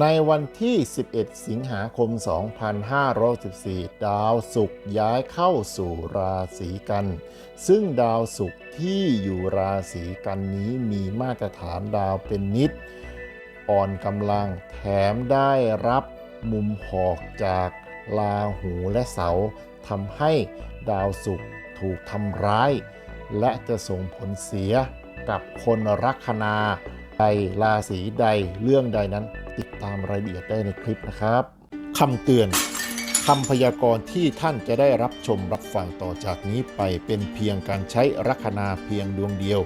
ในวันที่ 11 สิงหาคม 2514 ดาวศุกร์ย้ายเข้าสู่ราศีกัน ซึ่งดาวศุกร์ที่อยู่ราศีกันนี้มีมาตรฐานดาวเป็นนิด อ่อนกำลังแถมได้รับมุมหอกจากลาหูและเสาทำให้ดาวศุกร์ถูกทำร้าย และจะส่งผลเสียกับคนลัคนา ใดราศีใดเรื่องใดนั้นติดตามรายละเอียดได้ในคลิปนะครับคำเตือนคำพยากรณ์ที่ท่านจะได้รับชมรับฟังต่อจากนี้ไปเป็นเพียงการใช้ลัคนาเพียงดวงเดียว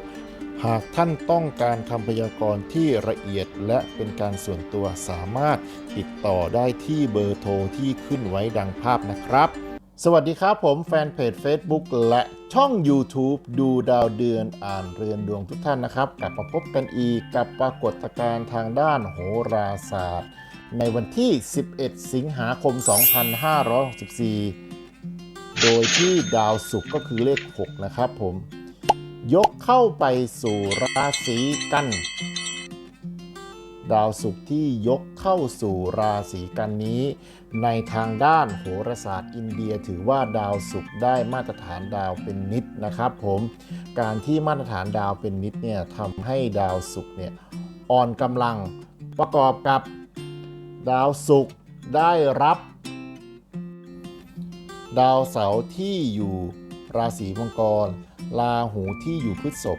หากท่านต้องการคำพยากรณ์ที่ละเอียดและเป็นการส่วนตัวสามารถติดต่อได้ที่เบอร์โทรที่ขึ้นไว้ดังภาพนะครับ สวัสดีครับผมแฟนเพจ Facebook และช่อง YouTube ดูดาวเดือนอ่านเรือนดวงทุกท่านนะครับ กลับมาพบกันอีกกับปรากฏการณ์ทางด้านโหราศาสตร์ ในวันที่ 11 สิงหาคม 2564 โดยที่ดาวศุกร์ก็คือเลข 6 นะครับผม ยกเข้าไปสู่ราศีกัน ดาวศุกร์ที่ยกเข้าสู่ราศีกันนี้ ในทางด้านโหราศาสตร์อินเดียถือว่าดาวศุกร์ได้มาตรฐานดาวเป็นนิดนะครับผมการที่มาตรฐานดาวเป็นนิดเนี่ยทำให้ดาวศุกร์เนี่ยอ่อนกำลังประกอบกับดาวศุกร์ได้รับ ดาวเสาร์ที่อยู่ราศีมังกรราหูที่อยู่พฤษภ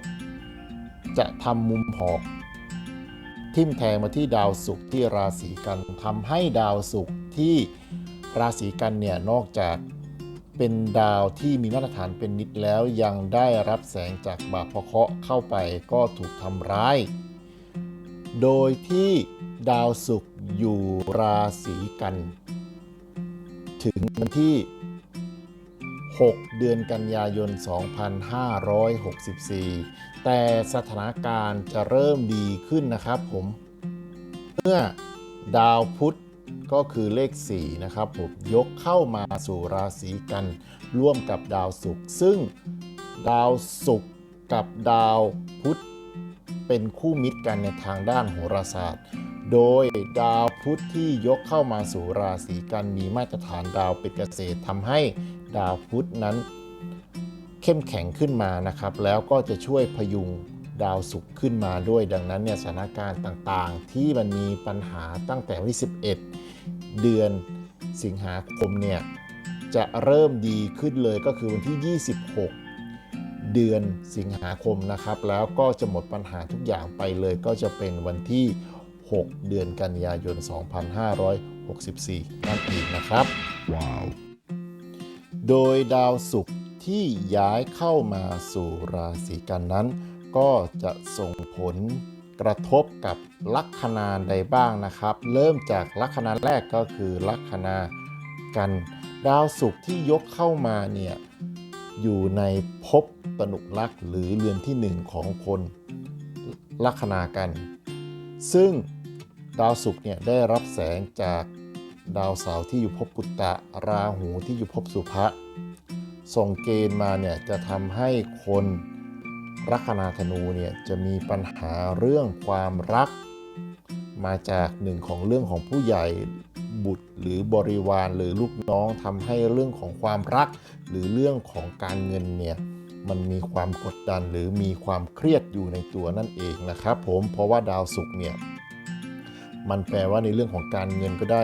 จะทำมุมหอก ทิ่มแทงมาที่ดาวศุกร์ที่ราศีกันทำให้ดาวศุกร์ที่ราศีกันเนี่ยนอกจากเป็นดาวที่มีมาตรฐานเป็นนิดแล้วยังได้รับแสงจากบาปเคราะห์เข้าไปก็ถูกทำร้าย โดยที่ดาวศุกร์อยู่ราศีกัน ถึงวันที่ 6 เดือนกันยายน 2564 แต่สถานการณ์จะเริ่มดีขึ้นนะครับผม เมื่อดาวพุธก็คือเลข 4 นะครับผมยกเข้ามาสู่ราศีกัน ร่วมกับดาวศุกร์ซึ่งดาวศุกร์กับดาวพุธเป็นคู่มิตรกันในทางด้านโหราศาสตร์ โดยดาวพุธที่ยกเข้ามาสู่ราศีกันมีมาตรฐานดาวเป็นเกษตรทำให้ ดาวพุธนั้น เข้มแข็งขึ้นมานะครับ แล้วก็จะช่วยพยุงดาวศุกร์ขึ้นมาด้วย ดังนั้นเนี่ยสถานการณ์ต่างๆ ที่มันมีปัญหาตั้งแต่วันที่ 11 เดือนสิงหาคมเนี่ยจะเริ่มดีขึ้นเลยก็คือวันที่ 26 เดือนสิงหาคมนะครับ แล้วก็จะหมดปัญหาทุกอย่างไปเลยก็จะเป็นวันที่ 6 เดือนกันยายน 2564 นั่นเองนะครับ ว้าว โดยดาวศุกร์ที่ย้ายเข้ามาสู่ราศีกันนั้น ก็จะส่งผลกระทบกับลัคนาใดบ้างนะครับ เริ่มจากลัคนาแรกก็คือลัคนากัน ดาวศุกร์ที่ยกเข้ามาเนี่ยอยู่ในภพตนุลักษ์หรือเรือนที่หนึ่งของคนลัคนากัน ซึ่งดาวศุกร์เนี่ยได้รับแสงจาก ดาวเสาร์ที่อยู่ภพปุตตะ ราหูที่อยู่ภพสุภะส่งเกณฑ์มาเนี่ยจะทำให้คนลัคนาธนูเนี่ยจะมีปัญหาเรื่องความรัก มาจากหนึ่งของเรื่องของผู้ใหญ่บุตรหรือบริวารหรือลูกน้องทำให้เรื่องของความรัก หรือเรื่องของการเงินเนี่ยมันมีความกดดันหรือมีความเครียดอยู่ในตัวนั่นเองนะครับ ผมเพราะว่าดาวศุกร์เนี่ยมันแปลว่าในเรื่องของการเงินก็ได้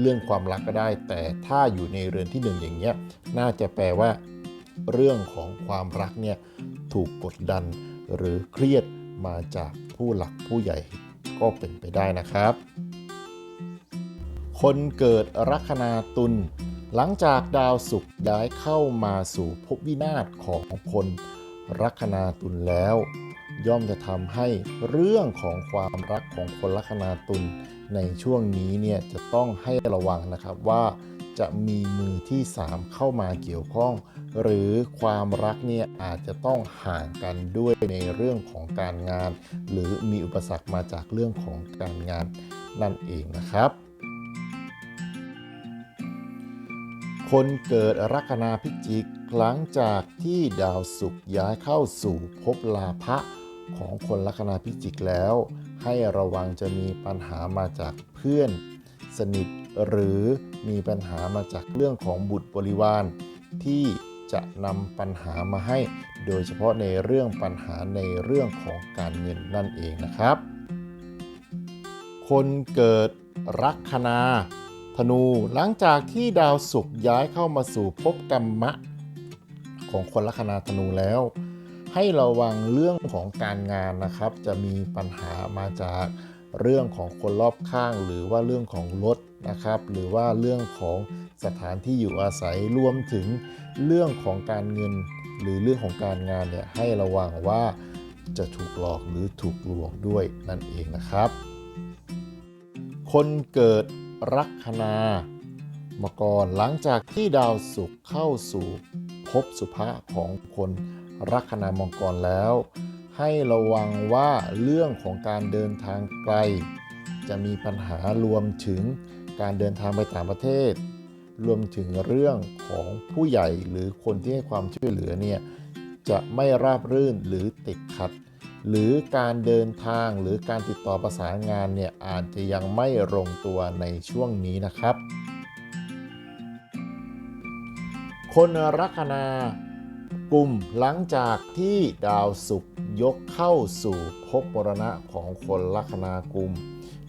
เรื่องความรักก็ได้ แต่ถ้าอยู่ในเรือนที่หนึ่งอย่างเงี้ยน่าจะแปลว่า เรื่องของความรักเนี่ยถูกกดดันหรือเครียดมาจากผู้หลักผู้ใหญ่ก็เป็นไปได้นะครับ คนเกิดลัคนาตุลหลังจากดาวศุกร์ย้ายเข้ามาสู่ภพวินาศของคนลัคนาตุลแล้ว ย่อมจะทำให้เรื่องของความรักของคนลัคนาตุลในช่วงนี้เนี่ยจะต้องให้ระวังนะครับว่าจะมีมือที่ 3 เข้ามาเกี่ยวข้อง หรือความรักเนี่ยอาจจะต้องห่างกันด้วยในเรื่องของการงาน หรือมีอุปสรรคมาจากเรื่องของการงานนั่นเองนะครับ คนเกิดลัคนาพิจิกหลังจากที่ดาวศุกร์ย้ายเข้าสู่ภพลาภะ ของคนลัคนาพิจิกแล้ว ให้ระวังจะมีปัญหามาจากเพื่อน สนิทหรือมีปัญหามาจากเรื่องของบุตรบริวาร ที่จะนำปัญหามาให้ โดยเฉพาะในเรื่องปัญหาในเรื่องของการเงินนั่นเองนะครับ คนเกิดลัคนาธนูหลังจากที่ดาวศุกร์ย้ายเข้ามาสู่ภพกรรมะ ของคนลัคนาธนูแล้ว ให้ระวังเรื่องของการงานนะครับ จะมีปัญหามาจากเรื่องของคนรอบข้าง หรือว่าเรื่องของรถนะครับ หรือว่าเรื่องของสถานที่อยู่อาศัยรวมถึงเรื่องของการเงิน หรือเรื่องของการงานเนี่ยให้ระวังว่าจะถูกหลอกหรือถูกลวงด้วยนั่นเองนะครับ คนเกิดลัคนามก่อนหลังจากที่ดาวศุกร์เข้าสู่ภพสุภะของคน ลัคนามังกรแล้ว ให้ระวังว่าเรื่องของการเดินทางไกล จะมีปัญหารวมถึงการเดินทางไปต่างประเทศ รวมถึงเรื่องของผู้ใหญ่หรือคนที่ให้ความช่วยเหลือเนี่ยจะไม่ราบรื่นหรือติดขัด หรือการเดินทางหรือการติดต่อประสานงานเนี่ยอาจจะยังไม่ลงตัวในช่วงนี้นะครับ คนลัคนา กลุ่มหลังจากที่ดาวศุกร์ยกเข้าสู่ภพมรณะของคนลัคนากลุ่ม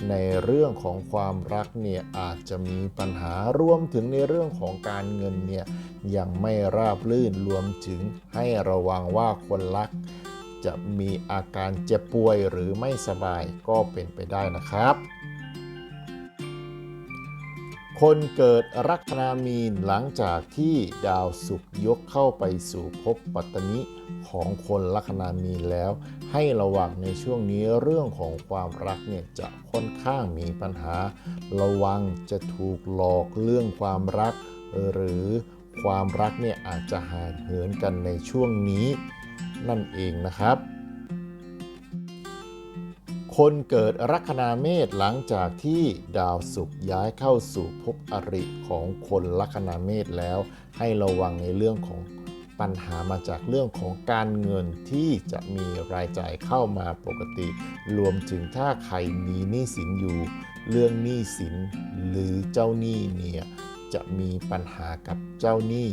ในเรื่องของความรักเนี่ยอาจจะมีปัญหารวมถึงในเรื่องของการเงินเนี่ยยังไม่ราบรื่นรวมถึงให้ระวังว่าคนรัก จะมีอาการเจ็บป่วยหรือไม่สบายก็เป็นไปได้นะครับ คนเกิดลัคนามีนหลังจากที่ดาวศุกร์ยกเข้าไปสู่ภพปัตตนิของคนลัคนามีนแล้ว ให้ระวังในช่วงนี้เรื่องของความรักเนี่ยจะค่อนข้างมีปัญหา ระวังจะถูกหลอกเรื่องความรัก หรือความรักเนี่ยอาจจะห่างเหินกันในช่วงนี้นั่นเองนะครับ คนเกิดลัคนาเมษหลังจากที่ดาวศุกร์ย้ายเข้าสู่ภพอริของคนลัคนาเมษแล้ว ให้ระวังในเรื่องของปัญหามาจากเรื่องของการเงินที่จะมีรายจ่ายเข้ามาปกติ รวมถึงถ้าใครมีหนี้สินอยู่ เรื่องหนี้สินหรือเจ้าหนี้เนี่ย จะมีปัญหากับเจ้าหนี้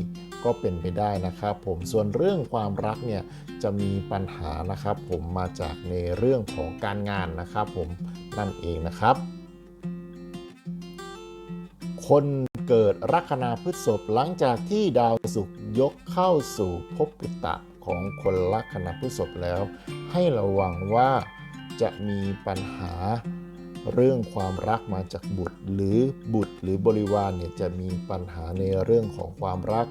ก็เป็นไปได้นะครับ ผมส่วนเรื่องความรักเนี่ยจะมีปัญหานะครับ ผมมาจากในเรื่องของการงานนะครับ ผมนั่นเองนะครับ คนเกิดลัคนาพฤษภหลังจากที่ดาวศุกร์ยกเข้าสู่ภพปุตตะของคนลัคนาพฤษภแล้ว ให้ระวังว่าจะมีปัญหา เรื่องความรักมาจากบุตร หรือบุตรหรือบริวารเนี่ยจะมีปัญหาในเรื่องของความรัก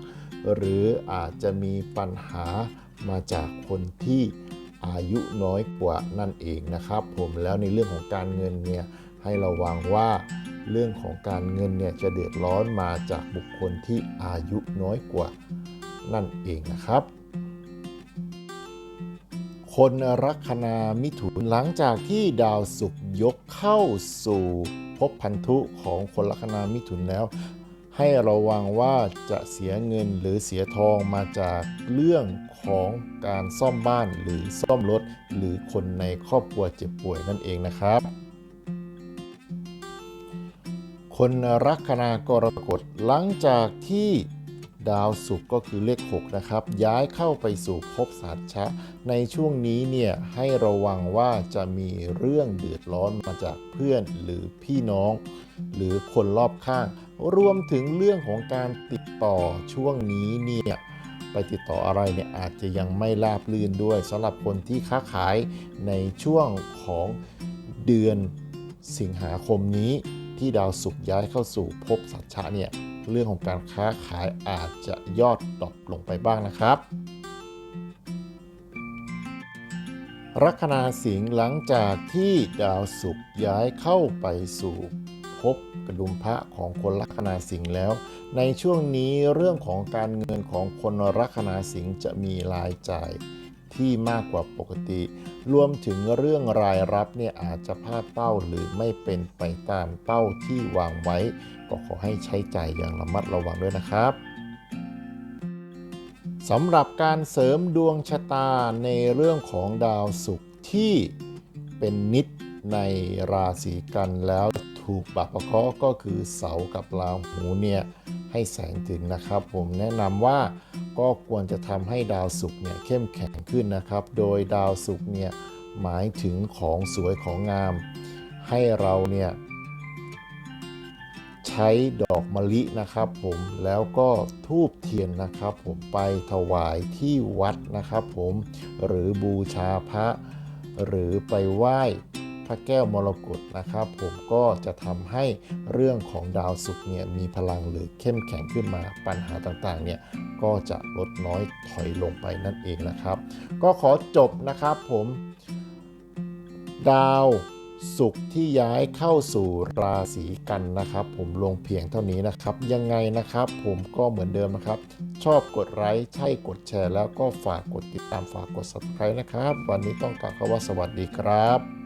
หรืออาจจะมีปัญหามาจากคนที่อายุน้อยกว่านั่นเองนะครับ ผมแล้วในเรื่องของการเงินเนี่ยให้ระวังว่าเรื่องของการเงินเนี่ยจะเดือดร้อนมาจากบุคคลที่อายุน้อยกว่านั่นเองนะครับ คนลัคนามิถุนหลังจากที่ดาวศุกร์ยกเข้าสู่ภพพันธุของคนลัคนามิถุนแล้ว ให้ระวังว่าจะเสียเงินหรือเสียทองมาจากเรื่องของการซ่อมบ้านหรือซ่อมรถ หรือคนในครอบครัวเจ็บป่วยนั่นเองนะครับ คนลัคนากรกฎหลังจากที่ ดาวศุกร์ก็คือเลข 6 นะครับ ย้ายเข้าไปสู่ภพสัตชะ ในช่วงนี้เนี่ยให้ระวังว่าจะมีเรื่องเดือดร้อนมาจากเพื่อนหรือพี่น้อง หรือคนรอบข้าง รวมถึงเรื่องของการติดต่อช่วงนี้เนี่ยไปติดต่ออะไรเนี่ยอาจจะยังไม่ราบรื่นด้วยสำหรับคนที่ค้าขายในช่วงของเดือนสิงหาคมนี้ที่ดาวศุกร์ย้ายเข้าสู่ภพสัตชะเนี่ย เรื่องของการค้าขายอาจจะยอดดรอปลงไปบ้างนะครับลัคนาสิงห์หลังจากที่ดาวศุกร์ย้ายเข้าไปสู่ภพกระดุมพระของคนลัคนาสิงห์แล้ว ในช่วงนี้เรื่องของการเงินของคนลัคนาสิงห์จะมีรายจ่ายที่มากกว่าปกติ รวมถึงเรื่องรายรับเนี่ยอาจจะพลาดเป้าหรือไม่เป็นไปตามเป้าที่วางไว้ ก็ขอให้ใช้จ่ายอย่างระมัดระวังด้วยนะครับสำหรับการเสริมดวงชะตาในเรื่องของดาวศุกร์ที่เป็นนิดในราศีกันแล้วถูกบัพเคราะห์ก็คือเสากับราหูเนี่ยให้แสงถึงนะครับ ผมแนะนำว่าก็ควรจะทำให้ดาวศุกร์เนี่ยเข้มแข็งขึ้นนะครับ โดยดาวศุกร์เนี่ยหมายถึงของสวยของงาม ให้เราเนี่ย ช้ดอกมะลินะครับผมแล้วก็ทูบเทียนนะครับ ผมไปถวายที่วัดนะครับ ผมหรือบูชาพระ หรือไปไหว้พระแก้วมรกตนะครับ ผมก็จะทำให้เรื่องของดาวศุกร์เนี่ยมีพลังหรือเข้มแข็งขึ้นมาปัญหาต่างๆเนี่ยก็จะลดน้อยถอยลงไปนั่นเองนะครับ ก็ขอจบนะครับผมดาว สุขที่ย้ายเข้าสู่ราศีกันนะครับ ผมลงเพียงเท่านี้นะครับ ยังไงนะครับ ผมก็เหมือนเดิมนะครับ ชอบกดไลค์ใช่กดแชร์ แล้วก็ฝากกดติดตามฝากกด subscribe นะครับ วันนี้ต้องกล่าวคำว่าสวัสดีครับ